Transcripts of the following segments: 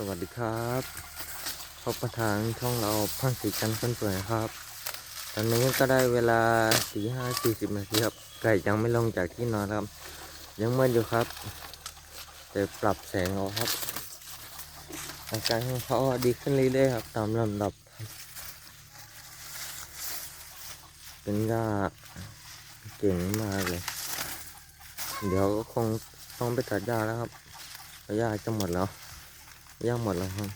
สวัสดีครับพบประทางช่องเราพังสีกันคนสวยครับ ตอนนี้ก็ได้เวลาสี่ห้าสี่สิบนาทีครับ ไก่ยังไม่ลงจากที่นอนครับ ยังมืดอยู่ครับ แต่ปรับแสงเอาครับอาการของเขาดีขึ้นเรื่อยๆครับ ตามลำดับ เป็นยาเก่งมากเลย เดี๋ยวก็คงต้องไปตัดหญ้าแล้วครับเพราะหญ้าจะหมดแล้ว หญ้าหมดแล้วครับ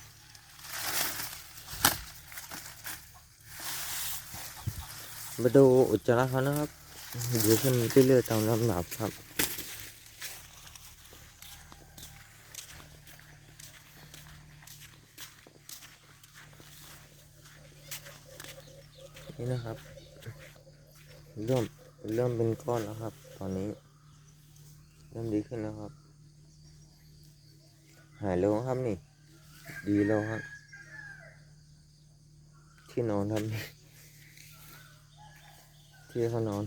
มาดูอุจจาระเขานะครับดีขึ้นเรื่อยๆตามลำดับครับนี่นะครับ เริ่มเริ่มเป็นก้อนแล้วครับ ตอนนี้ เริ่มดีขึ้นแล้วครับ หายแล้วครับนี่ ดีแล้วครับ ที่นอนครับนี่ที่เขานอน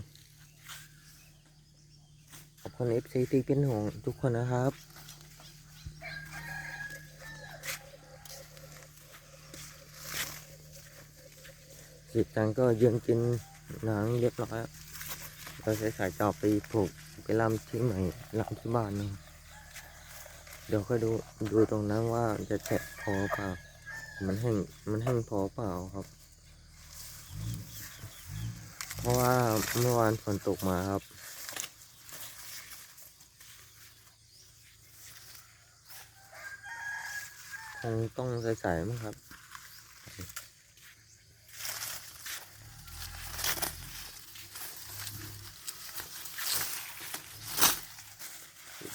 ขอบคุณเอฟซีที่เป็นห่วงทุกคนนะครับสิจังก็ยืนกินหนังเรียบร้อยเราใช้สายจอบไปผูกไปลำที่ใหม่ลำที่บ้านนึง เดี๋ยวค่อยดูดูตรงนั้นว่าจะแฉะพอเปล่า มันแห้งมันแห้งพอเปล่าครับ เพราะว่าเมื่อวานฝนตกมาครับคงต้องใส่ๆมั้งครับ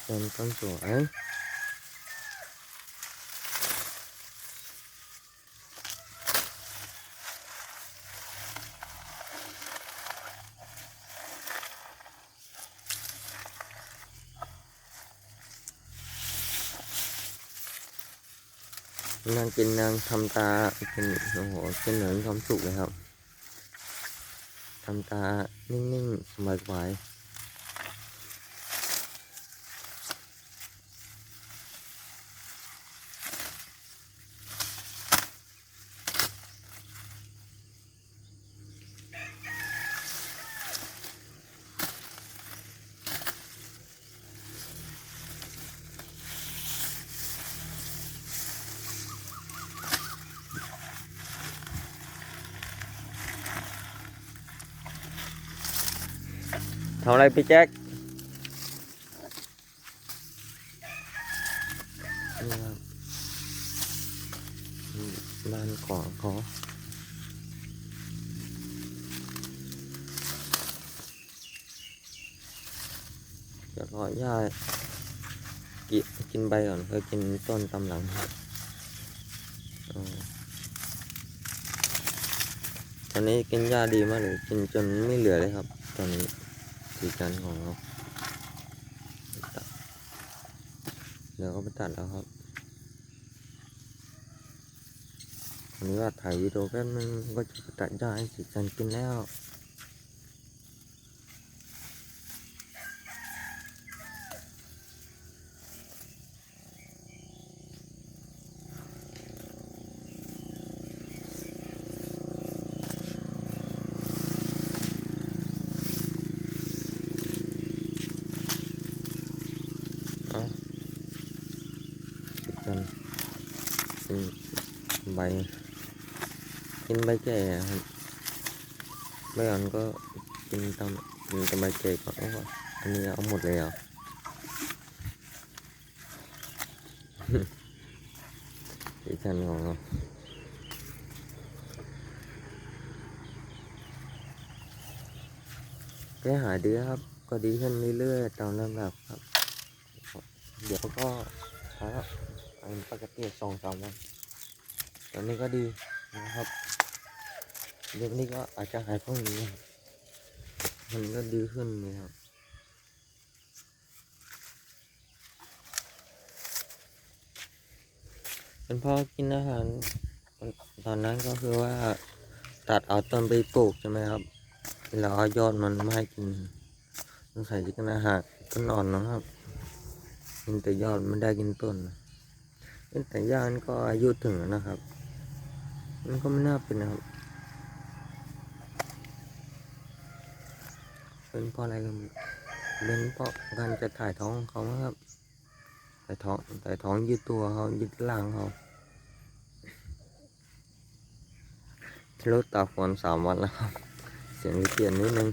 เป็นต้นสวย นางกินนางทำตาเป็นโอ้โหเป็นเหมือนความสุขเลยครับทำตานิ่งๆสบายๆ ทำอะไรพี่แจ็คนี่ครับอืมบ้านของเขาเดี๋ยวรอย่ากินกินใบก่อนค่อยกินต้นตำหลังตอนนี้กินหญ้าดีมากเลย กินจนไม่เหลือเลยครับ ตอนนี้ สีจันทร์ของเราตัดเดี๋ยวก็ไปตัดแล้วครับวันนี้ว่าถ่ายวิดีโอแป๊บนึงก็จะตัดได้สีจันทร์กินแล้ว เอาสีจันทร์กิน ใบกินใบแก่ครับใบอ่อนก็กินตามกินแต่ใบแก่ก่อนอันนี้เอาหมดเลยเหรอสีจันของเราแก้หายดีครับ ก็ดีขึ้นเรื่อยๆตามลำดับครับ เดี๋ยวก็หายแล้วอันปกติสองสามวัน ตอนนี้ก็ดีนะครับเดี๋ยวนี้ก็อาจจะหายพวกนี้มันก็ดีขึ้นเลยครับเป็นพ่อกินอาหารตอนนั้นก็คือว่าตัดเอาต้นไปปลูกใช่ไหมครับแล้วเอายอดมันมาให้กินสงสัยจะกินอาหารต้นอ่อนนะครับกินแต่ยอดไม่ได้กินต้นแต่ย่านก็อายุถึงนะครับ มันก็ไม่น่าเป็นนะครับเป็นเพราะอะไรกันเป็นเพราะการจะถ่ายท้องเขาครับถ่ายท้องถ่ายท้องยืดตัวเขายืดร่างเขารถตากฝนสามวันแล้วครับ เสียงเปลี่ยนนิดนึง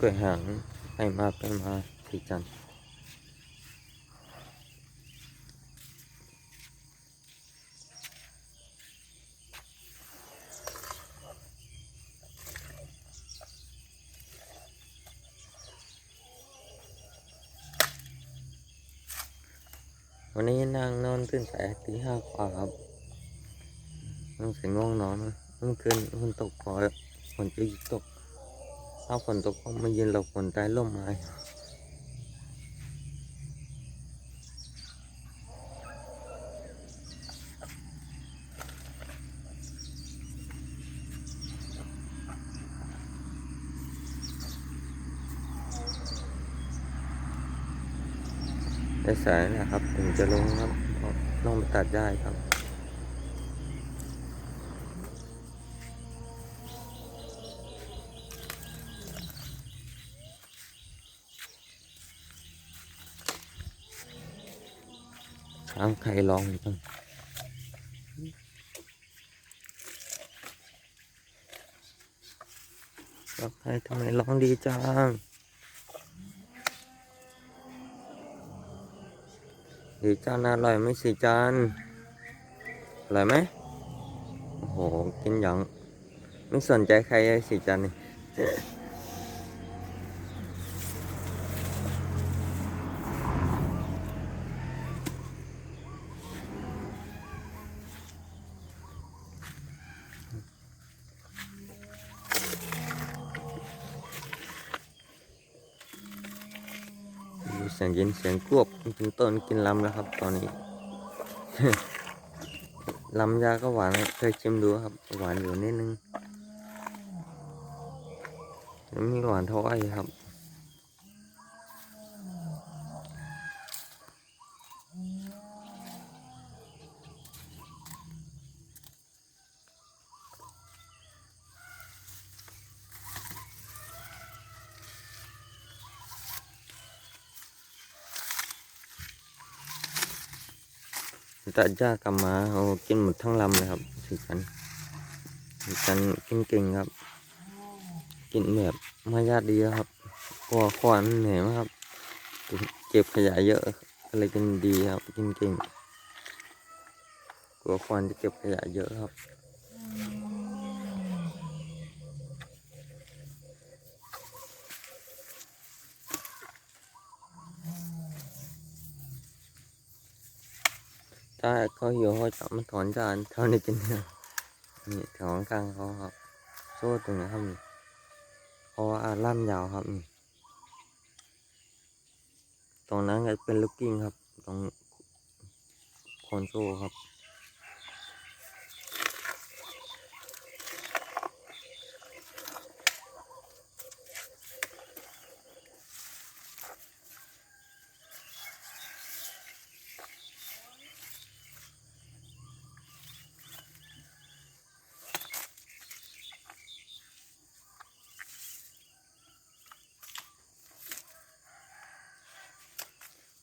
กล้วยหางไปมาไปมาสีจันทร์วันนี้นั่งนอนตื่นสายตีห้ากว่าครับต้องใส่ง่วงนอนนะเมื่อคืนฝนตกพอฝนจะหยุดตก ถ้าฝนตกก็มายืนหลบฝนใต้ร่มไม้ได้สายนะครับ ถึงจะลงครับเพระลงไปตัดได้ครับามใครลองจังแล้วใครทำไมร้องดีจัง ดีจานอร่อยไหมสิจานอร่อยไหมโอ้โห กินอย่างไม่สนใจใครเลยสิจานนี่ สียงเย็นเสียงกวบกินต้นกินลำแล้วครับ ตอนนี้ ลำยาก็หวานเคยชิมดูครับ หวานอยู่นิดนึงแล้วมีหวานเท่าไอ้ครับ ตัดหญ้ากลับมาเอากินหมดทั้งลำเลยครับสิกันถือกันกินเก่งครับ กินแบบมายาดีครับกลัวควานเหนื่อยมากครับ เก็บขยะเยอะอะไรกินดีครับ กินเก่งกลัวควานจะเก็บขยะเยอะครับ ถ้าเขาหิวเขาจะมาถอนจานเท่านี้กินเนี่ยนี่แถวข้างเขาครับ โซ่ตรงนี้ครับนี่เพราะว่าล่ามยาวครับนี่ตรงนั้นก็เป็นลูกกิ้งครับ ตรงคอนโซ่ครับ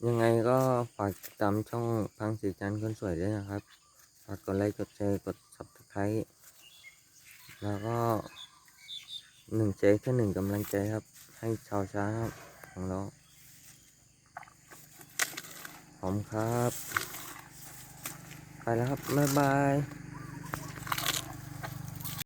ยังไงก็ฝากติดตามช่องพังสีจันทร์คนสวยด้วยนะครับ ฝากกดไลค์ กดแชร์ กด subscribe แล้วก็หนึ่งใจแค่หนึ่งกำลังใจครับ ให้ชาวช้าครับของเราขอบคุณครับ ไปแล้วครับ บ๊ายบาย